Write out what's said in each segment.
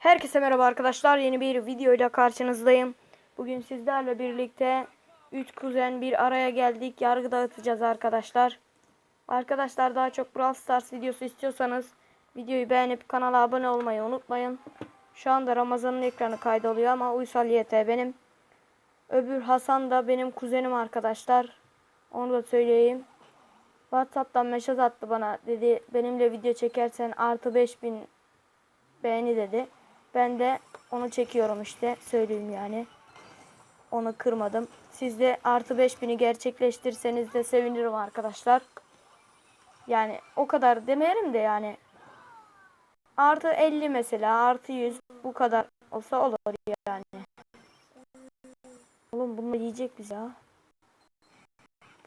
Herkese merhaba arkadaşlar. Yeni bir videoyla karşınızdayım. Bugün sizlerle birlikte 3 kuzen bir araya geldik. Yargı dağıtacağız arkadaşlar. Arkadaşlar daha çok Brawl Stars videosu istiyorsanız videoyu beğenip kanala abone olmayı unutmayın. Şu anda Ramazan'ın ekranı kaydoluyor ama Uysal YT benim. Öbür Hasan da benim kuzenim arkadaşlar. Onu da söyleyeyim. WhatsApp'tan mesaj attı bana. Dedi benimle video çekersen artı 5000 beğeni dedi. Ben de onu çekiyorum işte. Söyleyeyim yani. Onu kırmadım. Siz de artı 5000'i gerçekleştirseniz de sevinirim arkadaşlar. Yani o kadar demeyelim de yani. Artı 50 mesela artı 100 bu kadar olsa olur yani. Oğlum bunu yiyecek biz ya.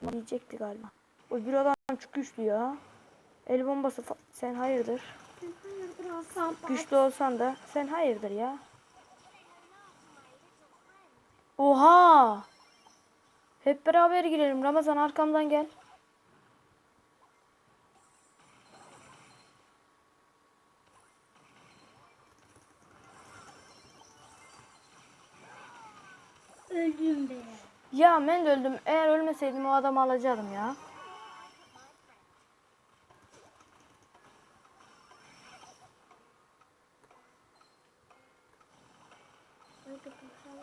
Bunu yiyecekti galiba. O bir adam çok güçlü ya. El bombası sen hayırdır? Güçlü olsan da sen hayırdır ya. Oha! Hep beraber girelim. Ramazan arkamdan gel. Öldüm be. Ya ben de öldüm. Eğer ölmeseydim o adamı alacaktım ya.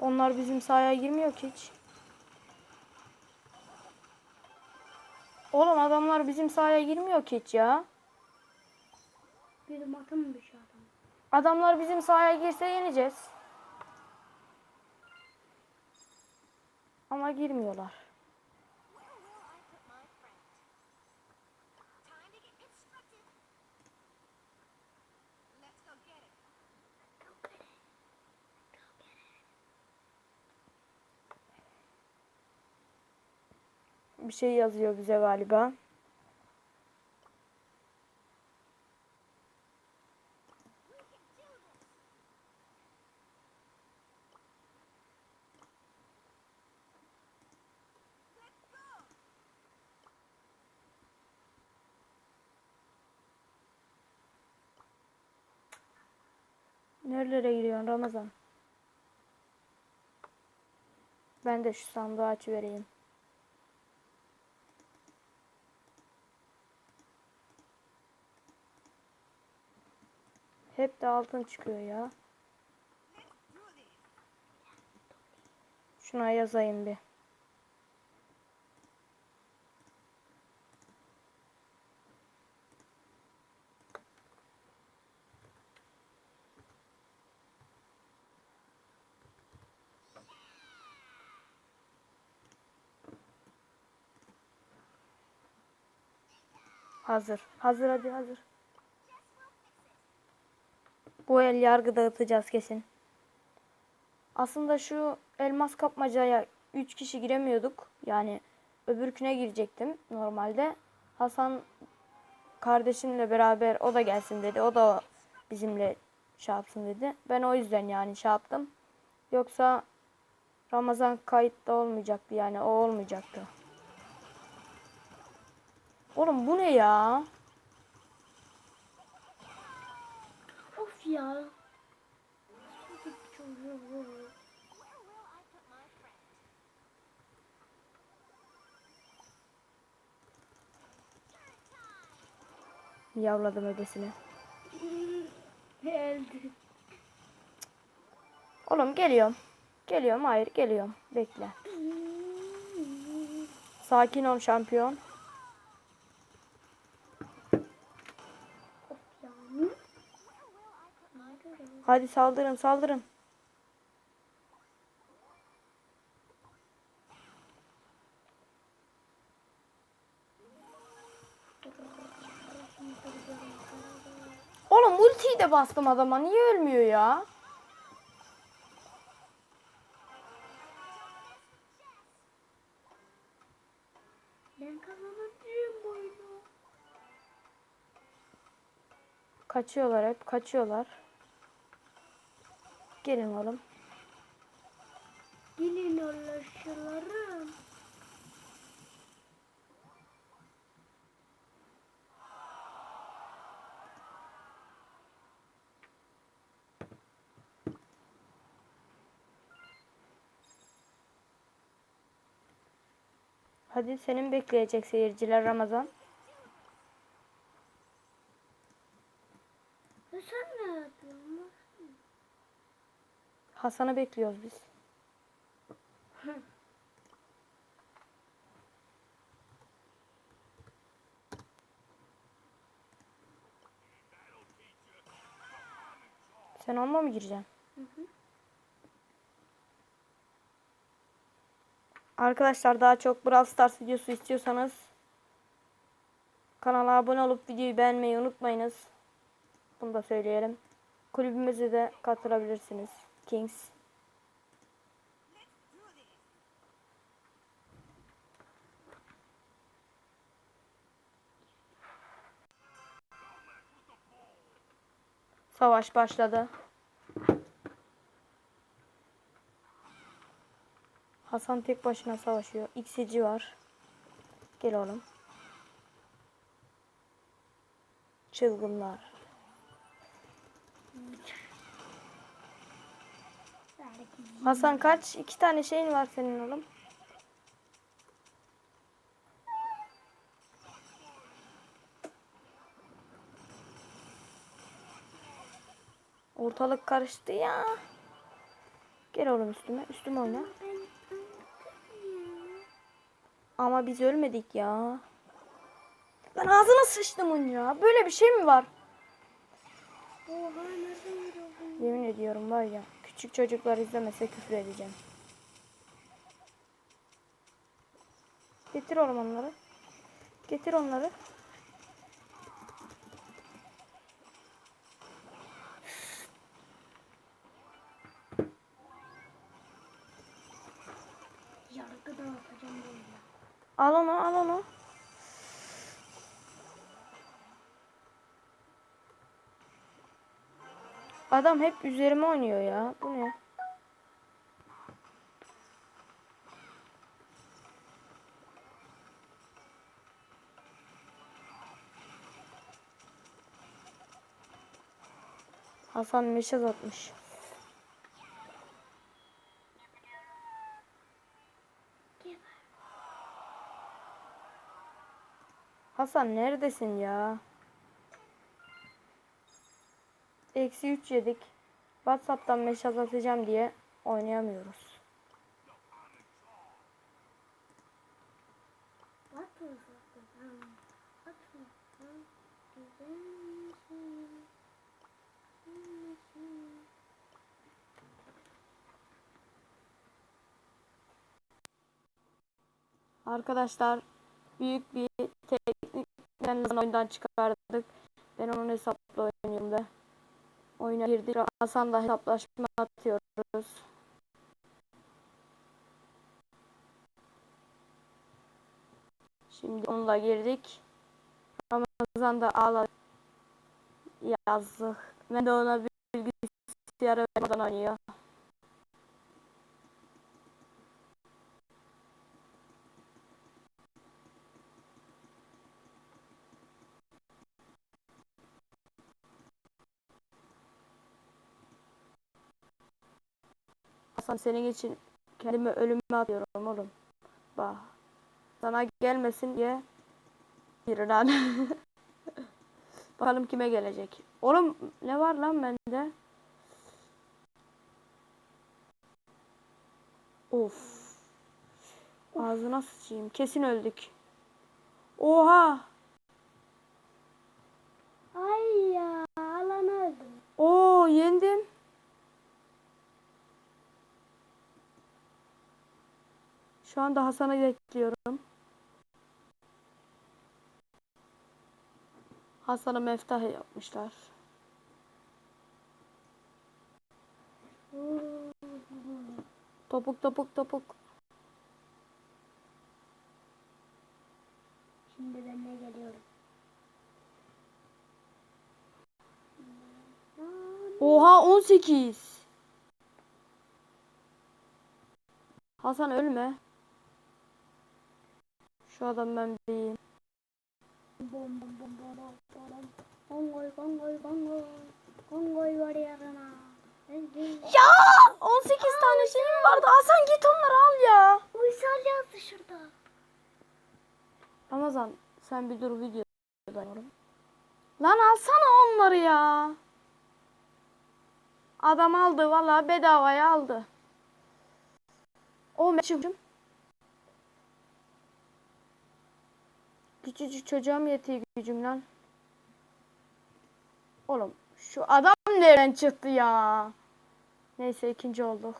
Onlar bizim sahaya girmiyor ki hiç. Oğlum adamlar bizim sahaya girmiyor ki hiç ya. Bir matım bir şey adam. Adamlar bizim sahaya girse yeneceğiz. Ama girmiyorlar. Bir şey yazıyor bize galiba. Nerelere giriyorsun Ramazan? Ben de şu sandığı açıvereyim. Hep de altın çıkıyor ya. Şuna yazayım bir. Hazır. Hazır hadi hazır. Bu el yargı dağıtacağız kesin. Aslında şu elmas kapmacaya 3 kişi giremiyorduk. Yani öbürküne girecektim normalde. Hasan kardeşimle beraber o da gelsin dedi. O da bizimle şey yapsın dedi. Ben o yüzden yani şey yaptım. Yoksa Ramazan kayıtta olmayacaktı yani o olmayacaktı. Oğlum bu ne ya? Of ya. Yavladım ödesini. Geldi. Oğlum geliyorum. Geliyorum hayır geliyorum. Bekle. Sakin ol şampiyon. Of ya. Hadi saldırın saldırın. Oğlum ultiyi de bastım adama. Niye ölmüyor ya? Ben kazanacağım bu oyunu. Kaçıyorlar hep kaçıyorlar. Gelin oğlum. Gelin anlaşılarım. Hadi senin bekleyecek seyirciler Ramazan. Hasan'ı bekliyoruz biz. Sen onunla mı gireceksin? Arkadaşlar daha çok Brawl Stars videosu istiyorsanız kanala abone olup videoyu beğenmeyi unutmayınız. Bunu da söyleyelim. Kulübümüze de katılabilirsiniz. Kings. Savaş başladı. Hasan tek başına savaşıyor. X'ci var. Gel oğlum. Çılgınlar. Hasan kaç? İki tane şeyin var senin oğlum. Ortalık karıştı ya. Gel oğlum üstüme. Üstüme oyna. Ama biz ölmedik ya. Ben ağzına sıçtım onun ya. Böyle bir şey mi var? Yemin ediyorum var ya. Küçük çocuklar izlemese küfür edeceğim. Getir oğlum onları. Getir onları. Yargı dağıtacağım. Al onu al onu. Adam hep üzerime oynuyor ya. Bu ne? Hasan meşaz atmış. Hasan neredesin ya? Eksi 3 yedik. Whatsapp'tan mesaj atacağım diye oynayamıyoruz. Arkadaşlar büyük bir teknik oyundan çıkardık. Ben onun hesapla. Oyuna girdik. Hasan'la hesaplaşma atıyoruz. Şimdi onunla girdik. Ramazan da ağladı. Yazık. Ben de ona bilgisayarı vermeden oynuyor. Hasan senin için kendimi ölüme atıyorum oğlum. Bak. Sana gelmesin diye bir lan. Bakalım kime gelecek. Oğlum ne var lan bende? Of. Ağzına sıçayım. Kesin öldük. Oha. Ay ya alan öldüm. Oo yendim. Şu anda Hasan'ı bekliyorum. Hasan'ı meftah yapmışlar. Topuk topuk topuk. Şimdi ben de geliyorum. Oha 18. Hasan ölme. Şu adam ben bir Bom bom bom bom bom bom. Kongoy kongoy kongoy. Kongoy var yarına. Ya 18 tane şeyim vardı. Hasan git onları al ya. Uysal yazdı şurada. Ramazan sen bir dur oğlum. Lan alsana onları ya. Adam aldı valla bedavaya aldı. O meçhum. Küçücük çocuğa mı yetiyor gücüm lan? Oğlum şu adam nereden çıktı ya? Neyse ikinci olduk.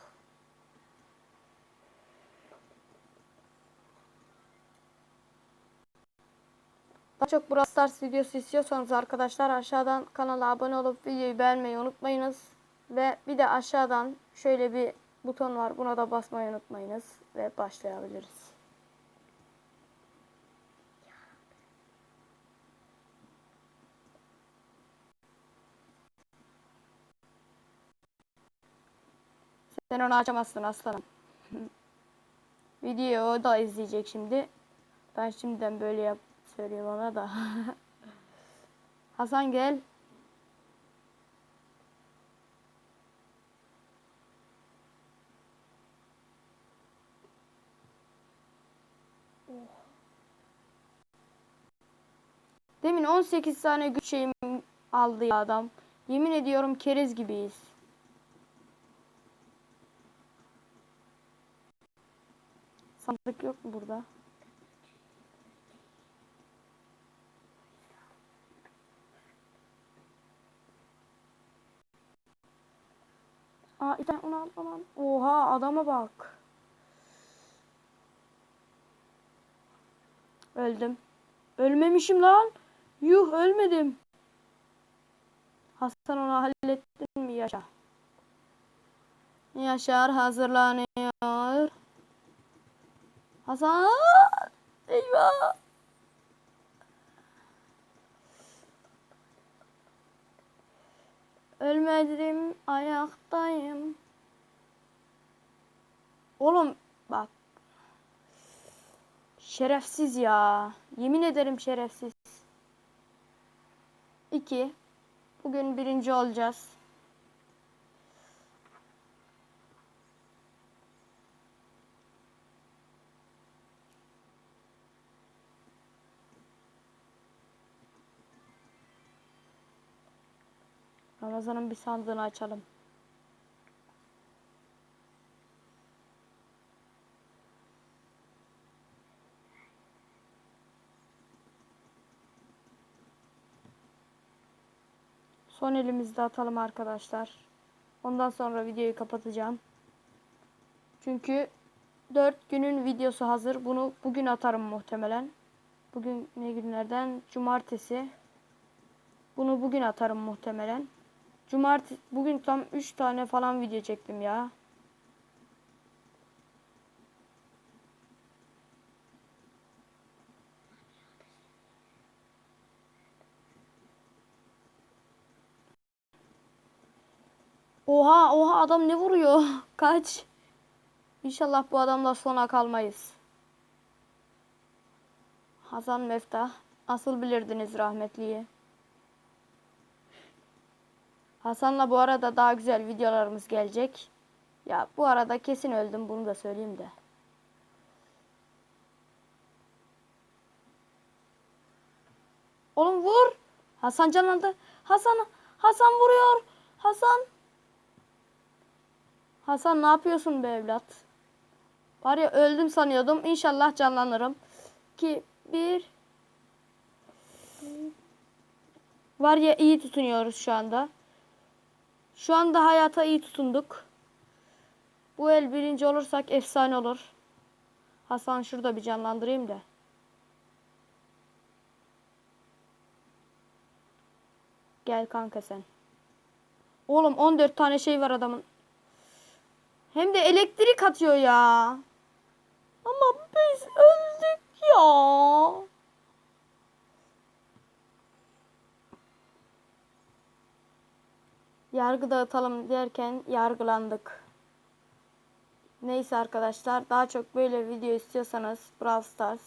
Daha çok Brawl Stars videosu istiyorsanız arkadaşlar aşağıdan kanala abone olup videoyu beğenmeyi unutmayınız. Ve bir de aşağıdan şöyle bir buton var. Buna da basmayı unutmayınız. Ve başlayabiliriz. Sen onu açamazsın aslanım. Videoyu o da izleyecek şimdi. Ben şimdiden böyle yap söylüyorum ona da. Hasan gel. Demin 18 tane güç şeyim aldı ya adam. Yemin ediyorum keriz gibiyiz. Sandık yok mu burada? Aa bir tane al falan. Oha adama bak. Öldüm. Ölmemişim lan. Yuh ölmedim. Hasan onu hallettin mi Yaşar? Yaşar hazırlanıyor. Hasan! Eyvah! Ölmedim, ayaktayım. Oğlum bak. Şerefsiz ya. Yemin ederim şerefsiz. 2. Bugün birinci olacağız. Ramazan'ın bir sandığını açalım. Son elimizde atalım arkadaşlar. Ondan sonra videoyu kapatacağım. Çünkü 4 günün videosu hazır. Bunu bugün atarım muhtemelen. Bugün ne günlerden? Cumartesi. Bunu bugün atarım muhtemelen. Cumartesi bugün tam 3 tane falan video çektim ya. Oha oha adam ne vuruyor? Kaç. İnşallah bu adamla sona kalmayız. Hasan Meftah. Asıl bilirdiniz rahmetliyi. Hasan'la bu arada daha güzel videolarımız gelecek. Ya bu arada kesin öldüm bunu da söyleyeyim de. Oğlum vur. Hasan canlandı. Hasan Hasan vuruyor. Hasan. Hasan ne yapıyorsun be evlat? Var ya öldüm sanıyordum. İnşallah canlanırım. Ki bir Var ya iyi tutunuyoruz şu anda. Şu anda hayata iyi tutunduk. Bu el birinci olursak efsane olur. Hasan şurada bir canlandırayım da. Gel kanka sen. Oğlum 14 tane şey var adamın. Hem de elektrik atıyor ya. Ama biz öldük ya. Yargı dağıtalım derken yargılandık. Neyse arkadaşlar daha çok böyle video istiyorsanız Brawl Stars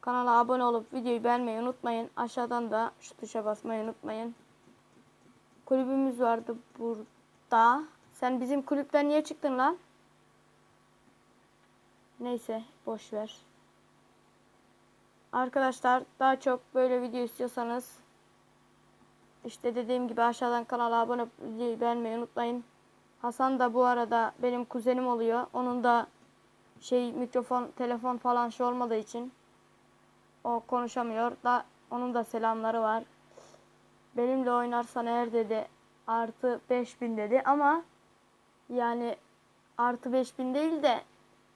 kanala abone olup videoyu beğenmeyi unutmayın. Aşağıdan da şu tuşa basmayı unutmayın. Kulübümüz vardı burada. Sen bizim kulüpten niye çıktın lan? Neyse boş ver. Arkadaşlar daha çok böyle video istiyorsanız işte dediğim gibi aşağıdan kanala abone videoyu beğenmeyi unutmayın. Hasan da bu arada benim kuzenim oluyor. Onun da şey mikrofon, telefon falan şey olmadığı için o konuşamıyor. Da onun da selamları var. Benimle oynarsan eğer dedi artı 5000 dedi ama yani artı 5000 değil de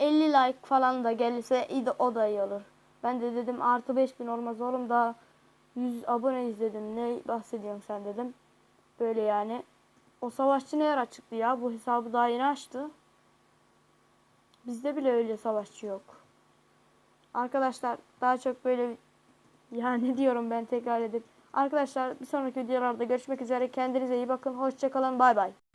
50 like falan da gelirse iyi o da iyi olur. Ben de dedim artı 5000 olmaz oğlum daha 100 abone izledim. Ne bahsediyorsun sen dedim. Böyle yani. O savaşçı ne ara çıktı ya? Bu hesabı daha yeni açtı. Bizde bile öyle savaşçı yok. Arkadaşlar daha çok böyle ya ne diyorum ben tekrar edip. Arkadaşlar bir sonraki videolarda görüşmek üzere. Kendinize iyi bakın. Hoşçakalın. Bay bay.